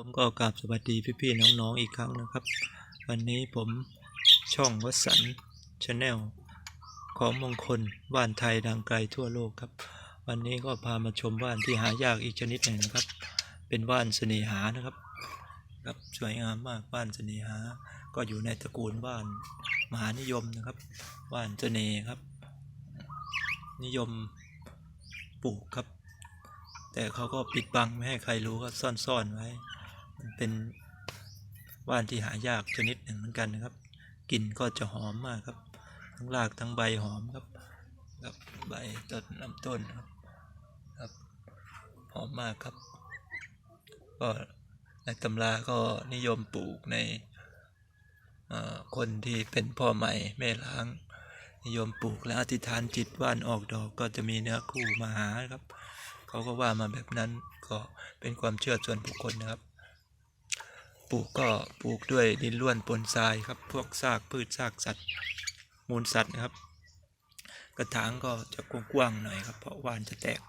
ผมก็กราบสวัสดีพี่ๆน้องๆอีกครั้งนะครับ วันนี้ผมช่องวัสันชาแนลของมงคลว่านไทยดังไกลทั่วโลกครับ วันนี้ก็พามาชมว่านที่หายากอีกชนิดหนึ่งนะครับ เป็นว่านเสน่หานะครับครับสวยงามมากว่านเสน่หา ก็อยู่ในตระกูลว่านมหานิยมนะครับว่านเสน่ห์ครับ นิยมปลูกครับ แต่เขาก็ปิดบังไม่ให้ใครรู้ก็ซ่อนๆไว้ มันเป็นว่านที่หายากชนิดหนึ่งเหมือนกันนะครับกลิ่นก็จะหอมมากครับ ทั้งรากทั้งใบหอมครับครับใบต้นลำต้นครับครับหอมมากครับ ก็ในตำราก็นิยมปลูกในคนที่เป็นพ่อใหม่แม่ล้าง นิยมปลูกและอธิษฐานจิตว่านออกดอกก็จะมีเนื้อคู่มาหาครับ เขาก็ว่ามาแบบนั้นก็เป็นความเชื่อส่วนบุคคลนะครับ ปลูกก็ปลูกด้วยดินล้วนปนทรายครับ พวกซากพืชซากสัตว์ มูลสัตว์นะครับ กระถางก็จะกว้างๆหน่อยครับเพราะว่านจะแตก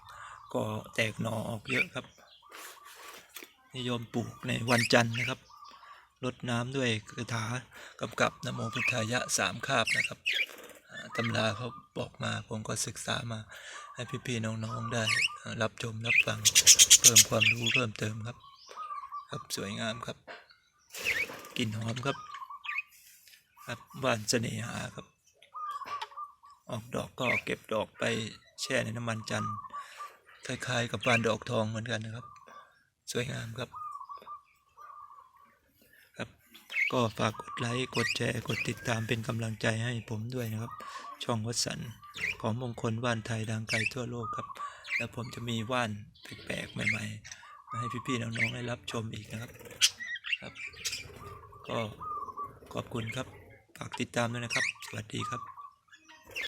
ก็แตกหน่อออกเยอะครับ นิยมปลูกในวันจันทร์นะครับรดน้ำด้วยคาถากำกับนโมพุทธายะสามคาบนะครับตำราเขาบอกมาผมก็ศึกษามาให้พี่ๆน้องๆได้รับชมรับฟังเพิ่มความรู้เพิ่มเติมครับ ครับสวยงามครับ กลิ่นหอมครับ ครับหวานเสน่หาครับ ออกดอกก็เก็บดอกไปแช่ในน้ำมันจันทร์คล้ายๆ กับหวานดอกทองเหมือนกันนะครับ สวยงามครับ ครับ ก็ฝากกดไลค์กดแชร์กดติดตามเป็นกำลังใจให้ผมด้วยนะครับ ช่องวัสันของมงคลว่านไทยดังไกลทั่วโลกครับ แล้วผมจะมีว่านแปลกๆใหม่ ๆ มาให้พี่ๆน้องๆได้รับชมอีกนะครับครับ ก็ขอบคุณครับ ฝากติดตามด้วยนะครับ สวัสดีครับ